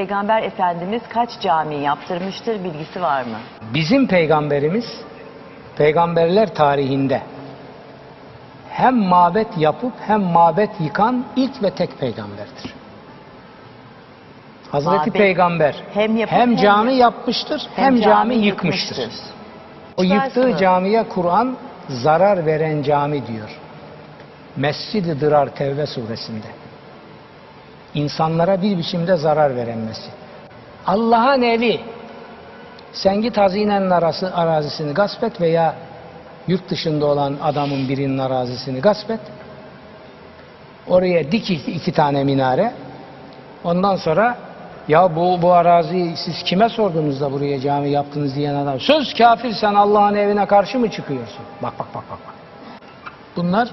Peygamber Efendimiz kaç cami yaptırmıştır bilgisi var mı? Bizim peygamberimiz peygamberler tarihinde hem mabet yapıp hem mabet yıkan ilk ve tek peygamberdir. Hazreti Mabet Peygamber hem hem, yapıp hem cami yık- yapmıştır hem, cami yıkmıştır. O yıktığı camiye Kur'an zarar veren cami diyor. Mescid-i Dırar Tevbe suresinde. İnsanlara bir biçimde zarar veren mescid. Allah'ın evi. Sen git hazinenin arası, arazisini gasp et veya yurt dışında olan adamın birinin arazisini gasp et. Oraya dik iki, tane minare. Ondan sonra ya bu bu araziyi siz kime sordunuz da buraya cami yaptınız diyen adam. Söz kafir sen Allah'ın evine karşı mı çıkıyorsun? Bak bak bak. bak. Bunlar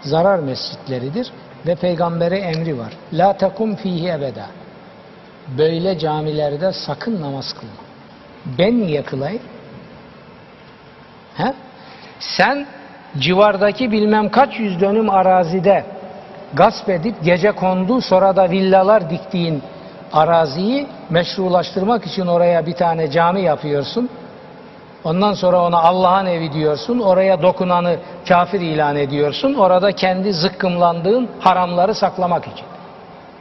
zarar mescitleridir ve peygambere emri var. La takum fihi ebeda. Böyle camilerde sakın namaz kılma. Ben niye kılayım? He? Sen civardaki bilmem kaç yüz dönüm arazide gasp edip gece kondu sonra da villalar diktiğin araziyi meşrulaştırmak için oraya bir tane cami yapıyorsun. Ondan sonra ona Allah'ın evi diyorsun. Oraya dokunanı kafir ilan ediyorsun. Orada kendi zıkkımlandığın haramları saklamak için.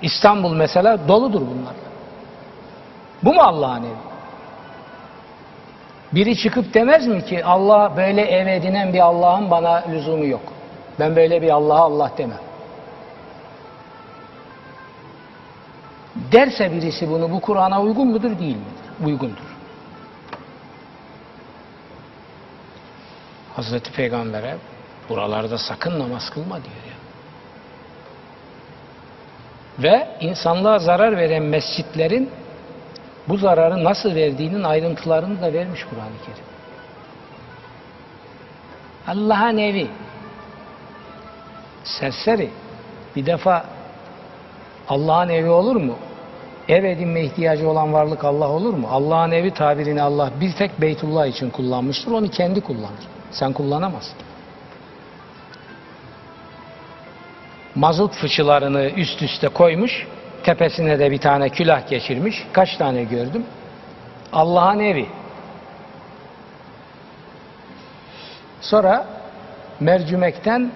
İstanbul mesela doludur bunlarla. Bu mu Allah'ın evi? Biri çıkıp demez mi ki Allah böyle ev edinen bir Allah'ın bana lüzumu yok. Ben böyle bir Allah'a Allah demem. Derse birisi bunu bu Kur'an'a uygun mudur değil midir? Uygundur. Hazreti Peygamber'e buralarda sakın namaz kılma diyor ya. Ve insanlığa zarar veren mescitlerin bu zararı nasıl verdiğinin ayrıntılarını da vermiş Kur'an-ı Kerim. Allah'ın evi. Serseri. Bir defa Allah'ın evi olur mu? Ev edinme ihtiyacı olan varlık Allah olur mu? Allah'ın evi tabirini Allah bir tek Beytullah için kullanmıştır. Onu kendi kullanır. Sen kullanamazsın. Mazot fıçılarını üst üste koymuş. Tepesine de bir tane külah geçirmiş. Kaç tane gördüm? Allah'ın evi. Sonra mercimekten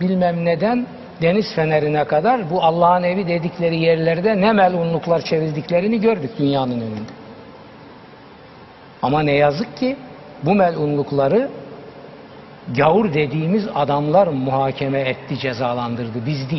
bilmem neden deniz fenerine kadar bu Allah'ın evi dedikleri yerlerde ne melunluklar çevirdiklerini gördük dünyanın önünde. Ama ne yazık ki bu melunlukları gavur dediğimiz adamlar muhakeme etti, cezalandırdı. Biz değil.